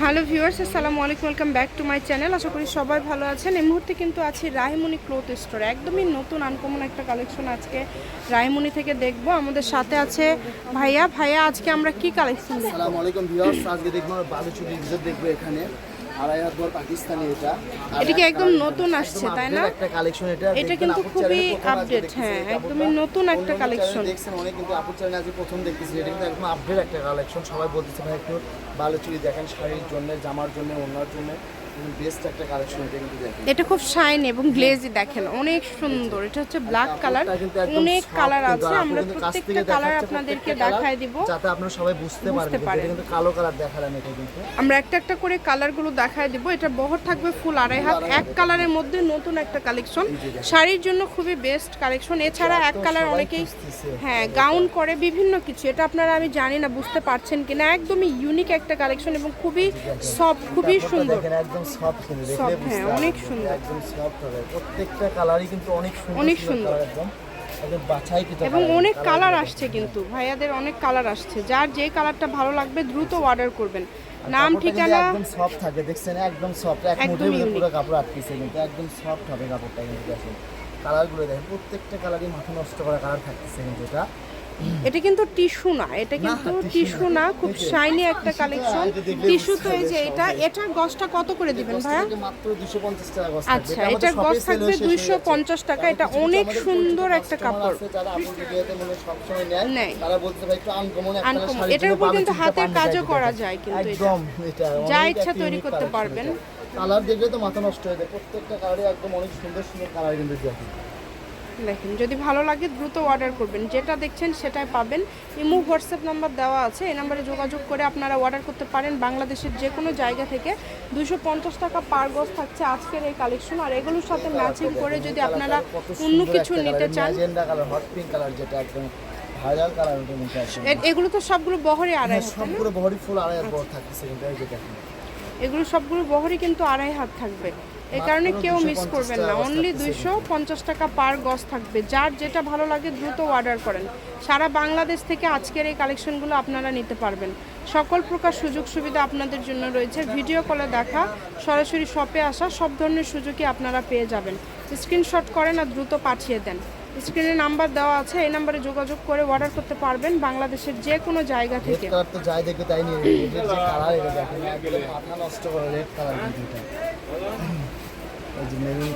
Hello viewers, আসসালামু আলাইকুম, welcome back to my channel. আশা করি সবাই ভালো আছেন। এই মুহূর্তে কিন্তু আছি রায়মণি ক্লোথ স্টোর। একদমই নতুন, আনকমন একটা কালেকশন আজকে রায়মণি থেকে দেখব। আমাদের সাথে আছে ভাইয়া। ভাইয়া, আজকে আমরা কি কালেকশন আসসালামু আলাইকুম ভিউয়ার্স। আজকে দেখব আমরা বালুচুরি দেখব এখানে। আড়াই হাত ভর পাকিস্তানি এটা। এটা কি একদম নতুন আসছে, তাই না? একটা কালেকশন এটা এটা কিন্তু খুবই দেখতেছি হ্যাঁ, একদমই নতুন একটা কালেকশন দেখছেন অনেক কিন্তু আপুর চ্যানেল আজকে প্রথম দেখতেছি এটা কিন্তু একদম আপডেট একটা কালেকশন সবাই বলতেছে ভাই একটু চুরি দেখেন শাড়ির জন্য জামার জন্য ওনার জন্য। বেস্ট একটা কালেকশন এটা কিন্তু দেখেন। এটা খুব শাইন এবং গ্লেজি দেখেন অনেক সুন্দর। এটা হচ্ছে ব্ল্যাক কালার অনেক কালার আছে। আমরা প্রত্যেকটা কালার আপনাদেরকে দেখায় দিব। যাতে আপনারা সবাই বুঝতে বুঝতে পারেন। এটা কিন্তু কালো কালার দেখালাম এটা কিন্তু। আমরা একটা একটা করে কালারগুলো দেখায় দিব। এটা বহর থাকবে ফুল আড়াই হাত। এক কালারের মধ্যে নতুন একটা কালেকশন শাড়ির জন্য খুবই বেস্ট কালেকশন এছাড়া এক কালার অনেকেই হ্যাঁ গাউন করে বিভিন্ন কিছু। এটা আপনারা আমি জানি না বুঝতে পারছেন কিনা। একদমই ইউনিক একটা কালেকশন এবং খুবই সফট খুবই সুন্দর। একদম সফট কিন্তু দেখলে বুঝতে হ্যাঁ, অনেক সুন্দর। একদম সফট হবে। প্রত্যেকটা কালারই কিন্তু অনেক সুন্দর অনেক সুন্দর। একদম। এবং অনেক কালার আসছে কিন্তু। ভাইয়াদের অনেক কালার আসছে। যার যে কালারটা ভালো লাগবে দ্রুত অর্ডার করবেন। নাম ঠিকানা? একদম সফট থাকে। দেখছেন? একদম সফট এক একদম মধ্যে পুরো কাপড় আটকেছে কিন্তু একদম সফট হবে কাপড়টা কিন্তু দেখেন। কালারগুলো দেখেন। প্রত্যেকটা কালারই মাথা নষ্ট করা কালার থাকতেছে কিন্তু এটা। এটা কিন্তু টিস্যু না এটা কিন্তু টিস্যু না। খুব শাইনি একটা কালেকশন টিস্যু তো এই যে এটা এটার গসটা কত করে দিবেন ভাইয়া? মাত্র 250 টাকা গজ আচ্ছা এটা এটার গস থাকবে দুইশো। পঞ্চাশ টাকা এটা কিছু কিছু অনেক সুন্দর একটা কাপড়। মানে আনকমন। শাড়ির এটার উপর কিন্তু হাতের কাজও করা যায় কিন্তু একদম এটা যা ইচ্ছা তৈরি করতে পারবেন। কালার দেখলে তো মাথা নষ্ট হয়ে যায়। প্রত্যেকটা কালারে একদম অনেক সুন্দর সুন্দর কালার কিন্তু দেখেন যদি ভালো লাগে দ্রুত অর্ডার করবেন। যেটা দেখছেন সেটাই পাবেন। ইমো হোয়াটসঅ্যাপ নাম্বার দেওয়া আছে। এই নাম্বারে যোগাযোগ করে আপনারা অর্ডার করতে পারেন বাংলাদেশের যে কোনো জায়গা থেকে। দুশো টাকা পার গজ থাকছে আজকের এই কালেকশন আর এগুলোর সাথে ম্যাচিং করে যদি আপনারা অন্য কিছু নিতে চান। এগুলো তো সবগুলো বহরে আড়াই? সবগুলো ফুল আড়াই হাত এগুলো সবগুলো বহরই কিন্তু আড়াই হাত থাকবে। এই কারণে কেউ মিস করবেন না। অনলি দুইশো পঞ্চাশ টাকা পার গজ থাকবে। যার যেটা ভালো লাগে দ্রুত অর্ডার করেন। সারা বাংলাদেশ থেকে আজকের এই কালেকশনগুলো আপনারা নিতে পারবেন। সকল প্রকার সুযোগ সুবিধা আপনাদের জন্য রয়েছে। ভিডিও কলে দেখা সরাসরি শপে আসা সব ধরনের সুযোগই আপনারা পেয়ে যাবেন। স্ক্রিনশট করেন আর দ্রুত পাঠিয়ে দেন। স্ক্রিনে নাম্বার দেওয়া আছে এই নাম্বারে যোগাযোগ করে অর্ডার করতে পারবেন বাংলাদেশের যে কোনো জায়গা থেকে। তো যাই দেখবে তাই নিয়ে যে কালার এটা দেখেন মাথা নষ্ট করে রেড কালার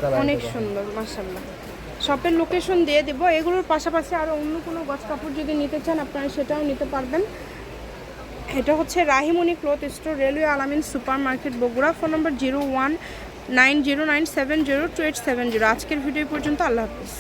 কালার অনেক সুন্দর মাসাল্লাহ শপের লোকেশন দিয়ে দিব এগুলোর পাশাপাশি আরও অন্য কোনো গছ কাপড় যদি নিতে চান আপনারা সেটাও নিতে পারবেন। এটা হচ্ছে Rahimoni cloth store railway Alamin super market Bogura. Phone number zero one nine zero nine seven zero two eight seven zero. আজকের ভিডিও পর্যন্ত আল্লাহ হাফিজ।